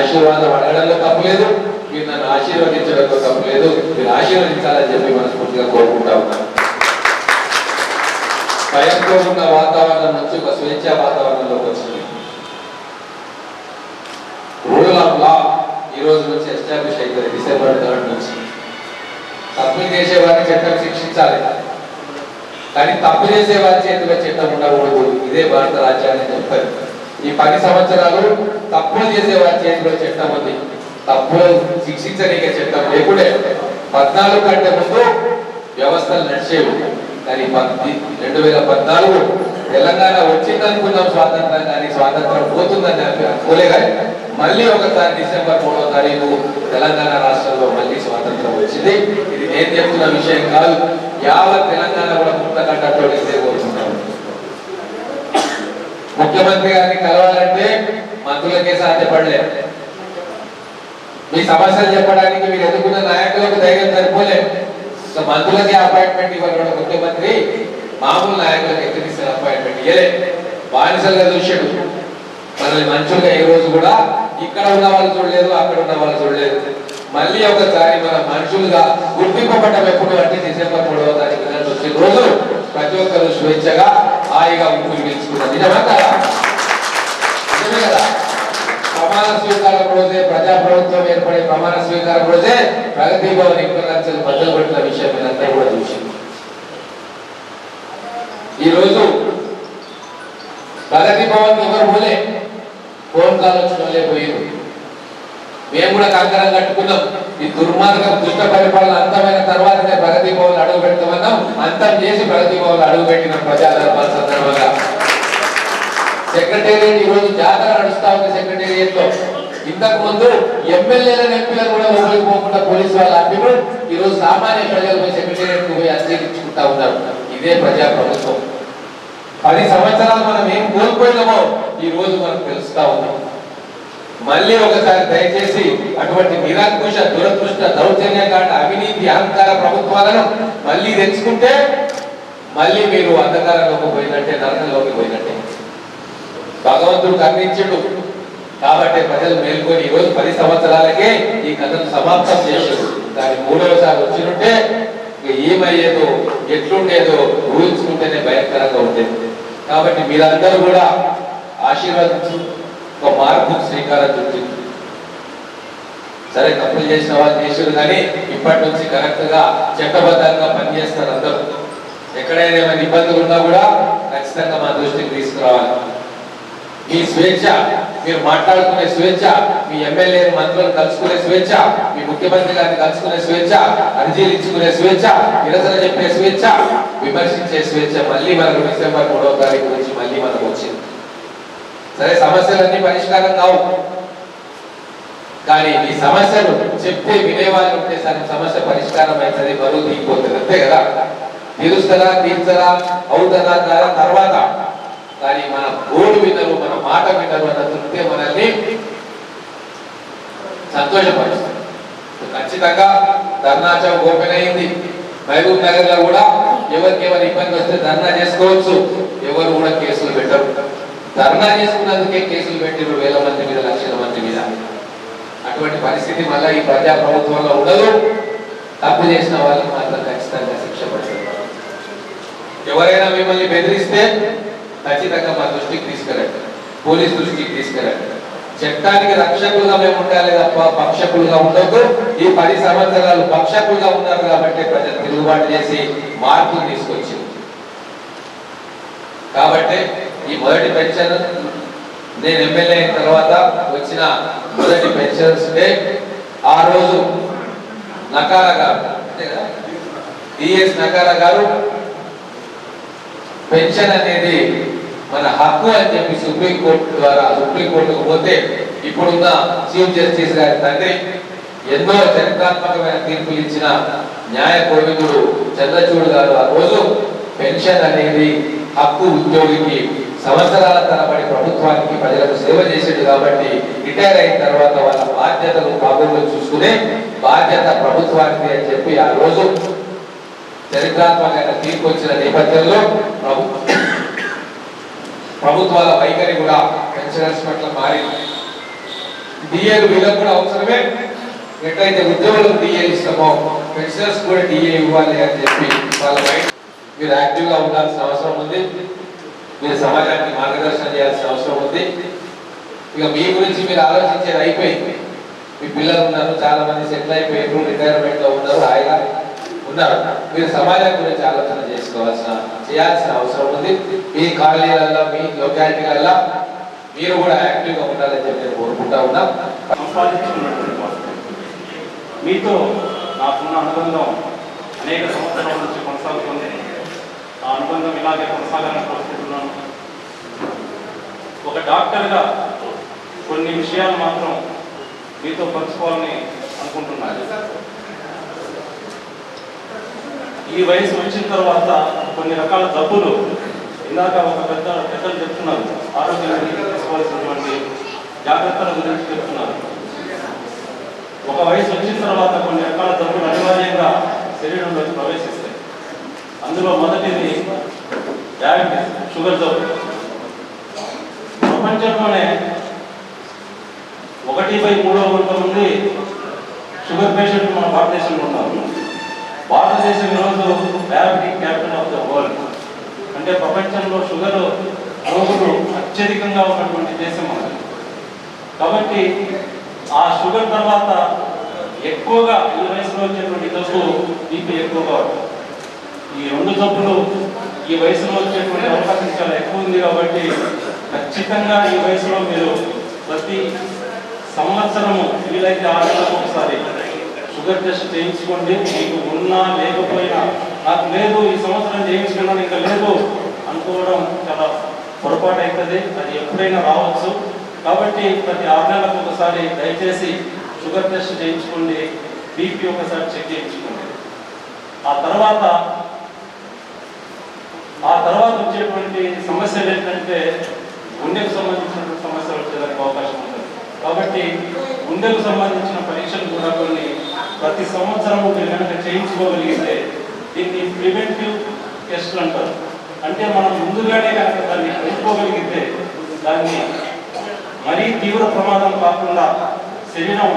ఆశీర్వాదం అడగడంలో తప్పలేదు మీరు నన్ను ఆశీర్వదించడంలో తప్పలేదు మీరు ఆశీర్వదించాలని చెప్పి మనస్ఫూర్తిగా కోరుకుంటా ఉన్నాను. భయంతో ఉన్న వాతావరణం నుంచి ఒక స్వేచ్ఛ వాతావరణంలోకి వచ్చింది. రూల్ ఆఫ్ లా ఈ రోజు నుంచి ఎస్టాబ్లిష్ అవుతుంది డిసెంబర్ థర్డ్ నుంచి. తప్పులు చేసే వారిని చట్టం శిక్షించాలి. కానీ తప్పు చేసే వారి చేతిలో చట్టం ఉండకూడదు. ఇదే భారత రాజ్యాంగం చెప్పారు ఈ పది సంవత్సరాలు తప్పులు చేసే వారి చేతిలో చట్టం ఉంది. తప్పులు శిక్షించడానికి చట్టం లేకుండే పద్నాలుగు కంటే ముందు వ్యవస్థలు నడిచేవి. కానీ పద్ది రెండు వేల పద్నాలుగు తెలంగాణ వచ్చిందనుకున్నాం స్వాతంత్రం కానీ స్వాతంత్రం పోతుందని అనుకోలే కానీ మళ్ళీ ఒకసారి డిసెంబర్ మూడో తారీఖు తెలంగాణ రాష్ట్రంలో మళ్ళీ స్వాతంత్రం వచ్చింది. ఇది నేను చెప్తున్న విషయం కాదు. యావత్ తెలంగాణ కూడా ముక్త కట్టతో ఇదే కోరుకుంటాం ముఖ్యమంత్రి గారిని కలవాలంటే మంత్రులకే సాధ్యపడలేదు మీ సమస్యలు చెప్పడానికి మీరు ఎదుర్కొన్న నాయకులకు ధైర్యం సరిపోలేదు సో మంత్రులకి అపాయింట్మెంట్ ఇవ్వకుండా ముఖ్యమంత్రి. మామూలు నాయకులకు ఎక్కడ అపాయింట్మెంట్ ఇవ్వలేదు బానిసలుగా చూశాడు. మనల్ని మంచులుగా ఈ రోజు కూడా ఇక్కడ ఉన్న వాళ్ళు చూడలేదు అక్కడ ఉన్న వాళ్ళు చూడలేదు. మళ్ళీ ఒకసారి మన మనుషులుగా గుర్తింపబడ్డం ఎప్పుడు అంటే డిసెంబర్ మూడవ తారీఖు వచ్చిన రోజు ప్రతి ఒక్కరు స్వేచ్ఛగా హాయిగా ఊపిరి పీల్చుకున్నారు నిజమా నిజమే కదా? ప్రమాణ స్వీకారం రోజే ప్రజా ప్రభుత్వం ఏర్పడే ప్రమాణ స్వీకారం రోజే ప్రగతి భవన్ ఇంటర్నెట్ బద్దలు పెట్టిన విషయం మీరంతా కూడా చూసింది ఈ రోజు ప్రగతి భవన్ ఎవరు పోలే? ఫోన్ కాల్ వచ్చిన వాళ్ళే పోయింది మేము కూడా కంకరం కట్టుకున్నాం. ఈ దుర్మార్గం దుష్ట పరిపాలన అంతమైన తర్వాతనే ప్రగతి భవన్ అడుగు పెడతామన్నాం అంతం చేసి ప్రగతి భవన్ అడుగు పెట్టిన ప్రజా దర్బార్ సెక్రటేరియట్ ఈ రోజు జాతర నడుస్తా ఉంది సెక్రటేరియట్లో ఇంతకు ముందు ఎమ్మెల్యేల ఎంపీలను కూడా లోపలికి పోకుండా పోలీసు వాళ్ళ అభ్యులు ఈ రోజు సామాన్య ప్రజలపై సెక్రటేరియట్ పోయి అధ్యక్షించుకుంటా ఉన్నారు. ఇదే ప్రజా ప్రభుత్వం పది సంవత్సరాలు మనం ఏం కోల్పోయినామో ఈ రోజు మనం తెలుస్తా ఉన్నాం. మళ్ళీ ఒకసారి దయచేసి అటువంటి నిరాంకుశ దురదృష్ట దౌర్జన్యకాండ అవినీతి అహంకార ప్రభుత్వాలను మళ్ళీ తెచ్చుకుంటే మళ్ళీ మీరు అంధకారంలోకి పోయినట్టే నరకంలోకి పోయినట్టే. భగవంతుడు కర్ణించుడు కాబట్టి ప్రజలు మేల్కొని ఈ రోజు పది సంవత్సరాలకే ఈ కథను సమాప్తం చేశాడు దాని మూడవసారి వచ్చినట్టే ఏమయ్యేదో ఎట్లుండేదో ఊహించుకుంటేనే భయంకరంగా ఉండేది. కాబట్టి మీరందరూ కూడా ఆశీర్వదించి ఒక మార్పు శ్రీకారం చుట్టింది సరే తప్పులు చేసిన వాళ్ళు చేశారు కానీ ఇప్పటి నుంచి కరెక్ట్గా చట్టబద్ధంగా పనిచేస్తారు అందరూ. ఎక్కడైనా ఏమైనా ఇబ్బందులు ఉన్నా కూడా ఖచ్చితంగా మా దృష్టికి తీసుకురావాలి. మీ స్వేచ్ఛ మీరు మాట్లాడుకునే స్వేచ్ఛ మీ ఎమ్మెల్యే మంత్రులను కలుసుకునే స్వేచ్ఛ మీ ముఖ్యమంత్రి గారిని కలుసుకునే స్వేచ్ఛ అర్జీలు ఇచ్చుకునే స్వేచ్ఛ నిరసన చెప్పే స్వేచ్ఛ విమర్శించే స్వేచ్ఛ మళ్ళీ మనకు డిసెంబర్ మూడవ తారీఖు నుంచి మళ్ళీ మనకు వచ్చింది. సరే సమస్యలన్నీ పరిష్కారం కావు. కానీ ఈ సమస్యలు చెప్తే వినేవాళ్ళు ఉంటే సరే సమస్య పరిష్కారం అవుతుంది బరువు దిగిపోతుంది అంతే కదా? తీరుస్తారా తీర్చరా అవుతారా తర్వాత కానీ మన గోడు వినరు మన మాట వినరు అన్న తృప్తే మనల్ని సంతోషపరుస్తుంది. ఖచ్చితంగా ధర్నా ఓపెన్ అయింది. మహబూబ్ నగర్లో కూడా ఎవరికి ఎవరి ఇబ్బంది వస్తే ధర్నా చేసుకోవచ్చు. ఎవరు కూడా కేసులు పెట్టరు. ధర్నా చేసుకున్నందుకే కేసులు పెట్టిరు వేల మంది మీద లక్షల మంది మీద. అటువంటి పరిస్థితి మళ్ళీ ఈ ప్రజా ప్రభుత్వంలో ఉండదు. తప్పు చేసిన వాళ్ళకి మాత్రం ఖచ్చితంగా శిక్ష పడుతుంది. ఎవరైనా మిమ్మల్ని బెదిరిస్తే ఖచ్చితంగా మా దృష్టికి తీసుకెళ్ళండి. పోలీస్ దృష్టికి తీసుకెళ్ళండి. చట్టానికి రక్షకులుగా మేము ఉండాలి తప్ప పక్షకులుగా ఉండదు ఈ పది సంవత్సరాలు పక్షకులుగా ఉన్నారు కాబట్టి ప్రజలు తిరుగుబాటు చేసి మార్పులు తీసుకొచ్చింది కాబట్టి ఈ మొదటి పెన్షన్ నేను ఎమ్మెల్యే అయిన తర్వాత వచ్చిన మొదటి పెన్షన్స్ డే ఆ రోజు నకార గారు అంతే డిఎస్ నకార గారు పెన్షన్ అనేది మన హక్కు అని చెప్పి సుప్రీం కోర్టు ద్వారా సుప్రీంకోర్టుకు పోతే ఇప్పుడున్న చీఫ్ జస్టిస్ గారి తండ్రి ఎన్నో చరిత్రాత్మకమైన తీర్పులు ఇచ్చిన న్యాయ కోవిదుడు చంద్రచూడ్ గారు ఆ రోజు పెన్షన్ అనేది హక్కు ఉద్యోగికి సంవత్సరాల తరబడి ప్రభుత్వానికి ప్రజలకు సేవ చేసేది కాబట్టి రిటైర్ అయిన తర్వాత వాళ్ళ బాధ్యతలు బాబులు చూసుకునే బాధ్యత ప్రభుత్వానికి అని చెప్పి ఆ రోజు చరిత్రాత్మకమైన తీర్పు వచ్చిన నేపథ్యంలో ప్రభు ప్రభుత్వాల వైఖరి కూడా పెన్షనర్స్ పట్ల మారింది డిఏలు వీళ్ళకు కూడా అవసరమే. ఎట్లయితే ఉద్యోగులకు డిఏ ఇస్తామో పెన్షనర్స్ కూడా డిఏ ఇవ్వాలి అని చెప్పి వాళ్ళ మైండ్ మీరు యాక్టివ్గా ఉండాల్సిన అవసరం ఉంది. మీరు సమాజానికి మార్గదర్శనం చేయాల్సిన అవసరం ఉంది. ఇక మీ గురించి మీరు ఆలోచించేది అయిపోయింది. మీ పిల్లలు ఉన్నారు చాలా మంది సెటిల్ అయిపోయారు రిటైర్మెంట్లో ఉన్నారు ఆయన ఉన్నారు. మీరు సమాజం గురించి ఆలోచన చేసుకోవాల్సిన చేయాల్సిన అవసరం ఉంది. మీ కాలేజీలలో మీ లొకాలిటీలలో మీరు కూడా యాక్టివ్గా ఉండాలని చెప్పి నేను కోరుకుంటా ఉన్నా. మీతో నాకున్న అనుబంధం అనేక సంవత్సరాల నుంచి కొనసాగుతుంది. ఆ అనుబంధం ఇలాగే కొనసాగాలని కోరుకుంటున్నాను. ఒక డాక్టర్గా కొన్ని విషయాలు మాత్రం మీతో పంచుకోవాలని అనుకుంటున్నాను. ఈ వయసు వచ్చిన తర్వాత కొన్ని రకాల జబ్బులు ఇందాక ఒక పెద్ద పెద్దలు చెప్తున్నారు. ఆరోగ్యానికి తీసుకోవాల్సినటువంటి జాగ్రత్తల గురించి చెప్తున్నారు. ఒక వయసు వచ్చిన తర్వాత కొన్ని రకాల జబ్బులు అనివార్యంగా శరీరంలోకి ప్రవేశిస్తాయి. అందులో మొదటిది డయాబెటీస్ షుగర్ జబ్బు. ప్రపంచంలోనే ఒకటి బై మూడో వంట మంది షుగర్ పేషెంట్ మన భారతదేశంలో ఉన్నారు. భారతదేశం ఈరోజు diabetic capital of the world. అంటే ప్రపంచంలో షుగర్ రోగులు అత్యధికంగా ఉన్నటువంటి దేశం మనది కాబట్టి ఆ షుగర్ తర్వాత ఎక్కువగా ఈ వయసులో వచ్చేటువంటి జబ్బు బీపీ ఎక్కువగా ఈ రెండు జబ్బులు ఈ వయసులో వచ్చేటువంటి అవకాశం చాలా ఎక్కువ ఉంది కాబట్టి ఖచ్చితంగా ఈ వయసులో మీరు ప్రతి సంవత్సరము వీలైతే ఆరు ఒకసారి షుగర్ టెస్ట్ చేయించుకోండి. మీకు ఉన్నా లేకపోయినా. నాకు లేదు ఈ సంవత్సరం చేయించుకున్నాను ఇంకా లేదు అనుకోవడం చాలా పొరపాటు అవుతుంది. అది ఎప్పుడైనా రావచ్చు. కాబట్టి ప్రతి ఆరు నెలలకు ఒకసారి దయచేసి షుగర్ టెస్ట్ చేయించుకోండి. బీపీ ఒకసారి చెక్ చేయించుకోండి. ఆ తర్వాత ఆ తర్వాత వచ్చేటువంటి సమస్యలు ఏంటంటే గుండెకు సంబంధించినటువంటి సమస్యలు వచ్చేదానికి అవకాశం ఉంటుంది. కాబట్టి గుండెకు సంబంధించిన పరీక్షలు కూడా కొన్ని ప్రతి సంవత్సరం మీరు కనుక చేయించుకోగలిగితే దీన్ని ప్రివెంటివ్ టెస్ట్ అంటారు. అంటే మనం ముందుగానే కనుక దాన్ని తెలుసుకోగలిగితే దాన్ని మరీ తీవ్ర ప్రమాదం కాకుండా శరీరం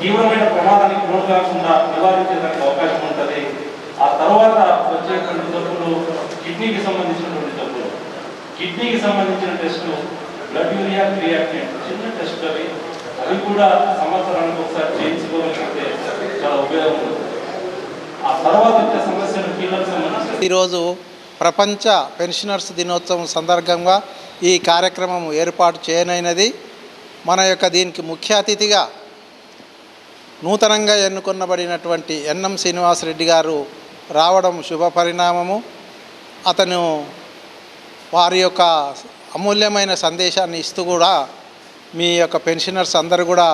తీవ్రమైన ప్రమాదానికి లోను కాకుండా నివారించేదానికి అవకాశం ఉంటుంది. ఆ తర్వాత వచ్చేటువంటి జబ్బులు కిడ్నీకి సంబంధించినటువంటి జబ్బులు. కిడ్నీకి సంబంధించిన టెస్టులు బ్లడ్ యూరియా క్రియాటిన్ చిన్న టెస్ట్ అవి. అవి కూడా సంవత్సరానికి ఒకసారి చేయించుకోగలిగితే చాలా ఉపయోగం ఆ తర్వాత వచ్చే సమస్యలు కీళ్ళకు ఈరోజు ప్రపంచ పెన్షనర్స్ దినోత్సవం సందర్భంగా ఈ కార్యక్రమం ఏర్పాటు చేయనైనది. మన యొక్క దీనికి ముఖ్య అతిథిగా నూతనంగా ఎన్నుకొనబడినటువంటి ఎన్ఎం శ్రీనివాసరెడ్డి గారు రావడం శుభ పరిణామము. అతను వారి యొక్క అమూల్యమైన సందేశాన్ని ఇస్తూ కూడా మీ యొక్క పెన్షనర్స్ అందరూ కూడా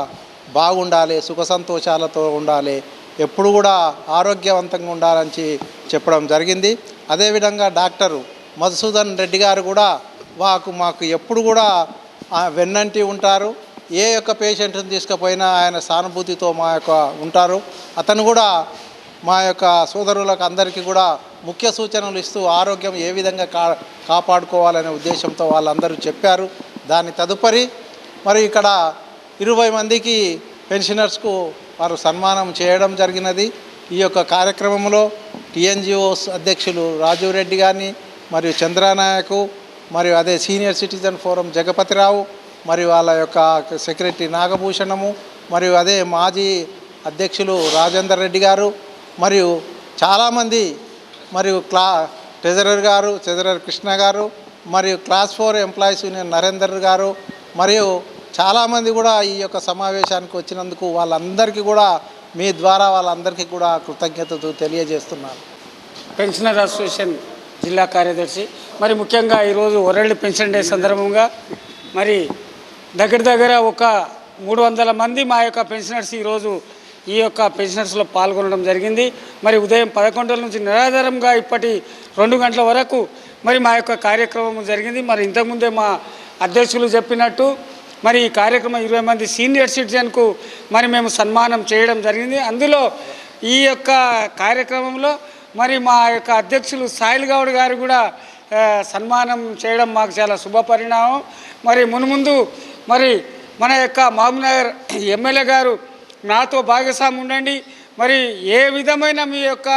బాగుండాలి సుఖ సంతోషాలతో ఉండాలి ఎప్పుడు కూడా ఆరోగ్యవంతంగా ఉండాలని చెప్పడం జరిగింది. అదేవిధంగా డాక్టరు మధుసూదన్ రెడ్డి గారు కూడా మాకు మాకు ఎప్పుడు కూడా వెన్నంటి ఉంటారు. ఏ యొక్క పేషెంట్ని తీసుకుపోయినా ఆయన సానుభూతితో మా యొక్క ఉంటారు. అతను కూడా మా యొక్క సోదరులకు అందరికీ కూడా ముఖ్య సూచనలు ఇస్తూ ఆరోగ్యం ఏ విధంగా కా కాపాడుకోవాలనే ఉద్దేశంతో వాళ్ళందరూ చెప్పారు. దాని తదుపరి మరి ఇక్కడ ఇరవై మందికి పెన్షనర్స్కు వారు సన్మానం చేయడం జరిగినది. ఈ యొక్క కార్యక్రమంలో టిఎన్జిఓస్ అధ్యక్షులు రాజీవ్ రెడ్డి గారిని మరియు చంద్రానాయకు మరియు అదే సీనియర్ సిటిజన్ ఫోరం జగపతిరావు మరియు వాళ్ళ యొక్క సెక్రటరీ నాగభూషణము మరియు అదే మాజీ అధ్యక్షులు రాజేందర్ రెడ్డి గారు మరియు చాలామంది మరియు క్లా ట్రెజరర్ గారు ట్రెజరర్ కృష్ణ గారు మరియు class four employees union Narender గారు మరియు చాలామంది కూడా ఈ యొక్క సమావేశానికి వచ్చినందుకు వాళ్ళందరికీ కూడా మీ ద్వారా వాళ్ళందరికీ కూడా కృతజ్ఞతలు తెలియజేస్తున్నాను. పెన్షనర్ అసోసియేషన్ జిల్లా కార్యదర్శి మరి ముఖ్యంగా ఈరోజు వరల్డ్ పెన్షన్ డే సందర్భంగా మరి దగ్గర దగ్గర ఒక మూడు వందల మంది మా యొక్క పెన్షనర్స్ ఈరోజు ఈ యొక్క పెన్షనర్స్లో పాల్గొనడం జరిగింది. మరి ఉదయం పదకొండుల నుంచి నిరాధారంగా ఇప్పటి రెండు గంటల వరకు మరి మా యొక్క కార్యక్రమం జరిగింది. మరి ఇంతకుముందే మా అధ్యక్షులు చెప్పినట్టు మరి ఈ కార్యక్రమం ఇరవై మంది సీనియర్ సిటిజన్కు మరి మేము సన్మానం చేయడం జరిగింది. అందులో ఈ యొక్క కార్యక్రమంలో మరి మా యొక్క అధ్యక్షులు సాయిల్ గౌడ్ గారు కూడా సన్మానం చేయడం మాకు చాలా శుభ పరిణామం. మరి మునుముందు మరి మన యొక్క మహబూబ్నగర్ ఎమ్మెల్యే గారు నాతో భాగస్వామి ఉండండి. మరి ఏ విధమైన మీ యొక్క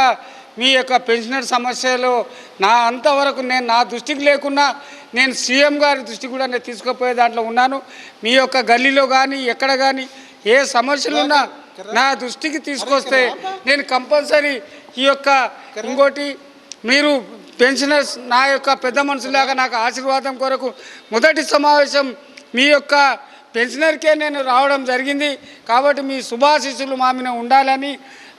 మీ యొక్క పెన్షనర్ సమస్యలో నా అంతవరకు నేను నా దృష్టికి లేకున్నా నేను సీఎం గారి దృష్టి కూడా నేను తీసుకుపోయే దాంట్లో ఉన్నాను. మీ యొక్క గల్లీలో కానీ ఎక్కడ కానీ ఏ సమస్యలు ఉన్నా నా దృష్టికి తీసుకొస్తే నేను కంపల్సరీ ఈ యొక్క ఇంకోటి మీరు పెన్షనర్స్ నా యొక్క పెద్ద మనుషులాగా నాకు ఆశీర్వాదం కొరకు మొదటి సమావేశం మీ యొక్క పెన్షనర్కే నేను రావడం జరిగింది. కాబట్టి మీ శుభాశీస్సులు మా మీద ఉండాలని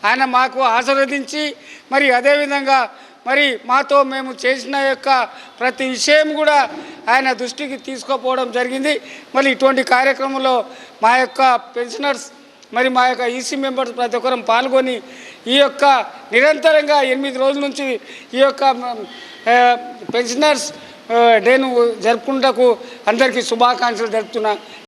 ఆయన మాకు ఆశీర్వదించి మరి అదేవిధంగా మరి మాతో మేము చేసిన యొక్క ప్రతి విషయం కూడా ఆయన దృష్టికి తీసుకోపోవడం జరిగింది. మరి ఇటువంటి కార్యక్రమంలో మా యొక్క పెన్షనర్స్ మరి మా యొక్క ఈసీ మెంబర్స్ ప్రతి ఒక్కరం పాల్గొని ఈ యొక్క నిరంతరంగా ఎనిమిది రోజుల నుంచి ఈ యొక్క పెన్షనర్స్ డేను జరుపుకుంటకు అందరికీ శుభాకాంక్షలు జరుపుతున్నా